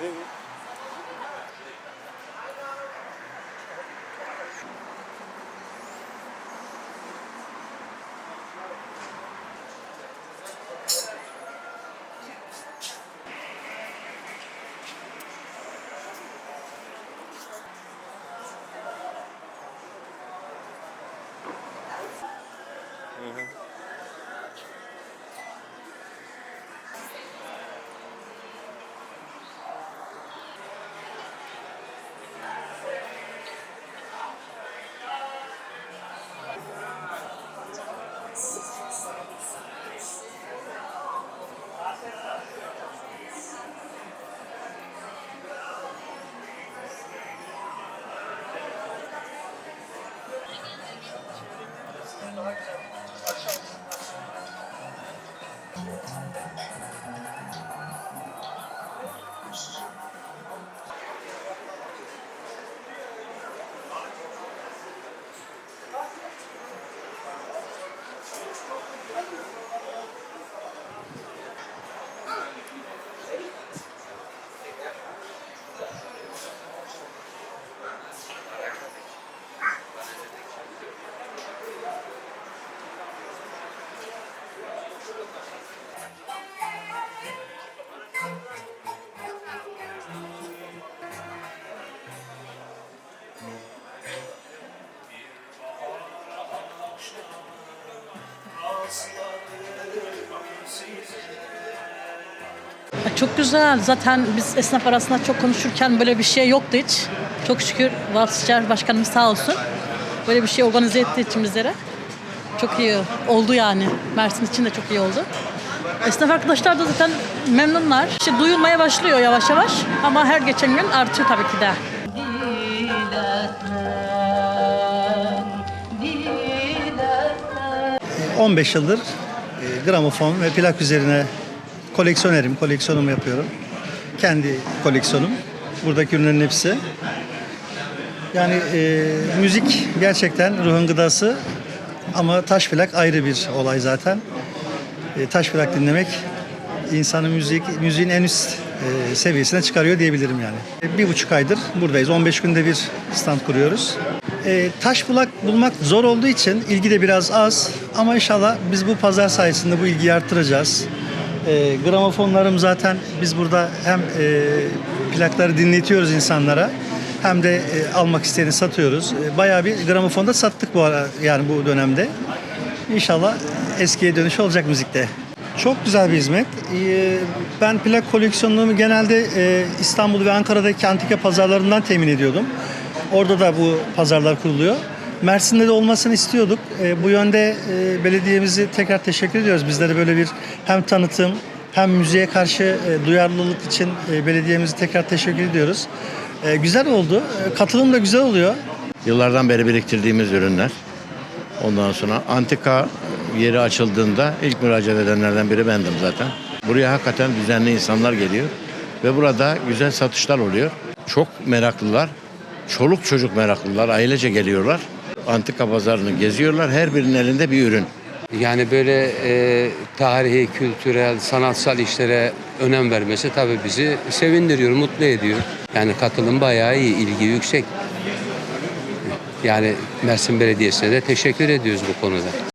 nigga. Thank you. Çok güzel. Zaten biz esnaf arasında çok konuşurken böyle bir şey yoktu hiç. Çok şükür Valsçer Başkanımız sağ olsun. Böyle bir şey organize ettiği için. Çok iyi oldu yani. Mersin için de çok iyi oldu. Esnaf arkadaşlar da zaten memnunlar. İşte duyulmaya başlıyor yavaş yavaş. Ama her geçen gün artıyor tabii ki de. 15 yıldır e, gramofon ve plak üzerine koleksiyonerim, koleksiyonumu yapıyorum. Kendi koleksiyonum. Buradaki ürünlerin hepsi. Yani e, müzik gerçekten ruhun gıdası ama taş plak ayrı bir olay zaten. E, taş plak dinlemek insanı müzik, müziğin en üst e, seviyesine çıkarıyor diyebilirim yani. E, bir buçuk aydır buradayız. 15 günde bir stand kuruyoruz. E, taş plak bulmak zor olduğu için ilgi de biraz az. Ama inşallah biz bu pazar sayesinde bu ilgiyi arttıracağız. E, gramofonlarım zaten biz burada hem e, plakları dinletiyoruz insanlara hem de e, almak isteyeni satıyoruz. E, bayağı bir gramofonda sattık bu ara yani bu dönemde. İnşallah eskiye dönüş olacak müzikte. Çok güzel bir hizmet. Ee, Ben plak koleksiyonumu genelde e, İstanbul ve Ankara'daki antika pazarlarından temin ediyordum. Orada da bu pazarlar kuruluyor. Mersin'de de olmasını istiyorduk. E, Bu yönde e, belediyemizi tekrar teşekkür ediyoruz. Bizlere böyle bir hem tanıtım hem müziğe karşı e, duyarlılık için e, belediyemizi tekrar teşekkür ediyoruz. E, Güzel oldu. E, Katılım da güzel oluyor. Yıllardan beri biriktirdiğimiz ürünler. Ondan sonra antika yeri açıldığında ilk müracaat edenlerden biri bendim zaten. Buraya hakikaten düzenli insanlar geliyor ve burada güzel satışlar oluyor. Çok meraklılar, çoluk çocuk meraklılar, ailece geliyorlar. Antika pazarını geziyorlar, her birinin elinde bir ürün. Yani böyle e, tarihi, kültürel, sanatsal işlere önem vermesi tabii bizi sevindiriyor, mutlu ediyor. Yani katılım bayağı iyi, ilgi yüksek. Yani Mersin Belediyesi'ne de teşekkür ediyoruz bu konuda.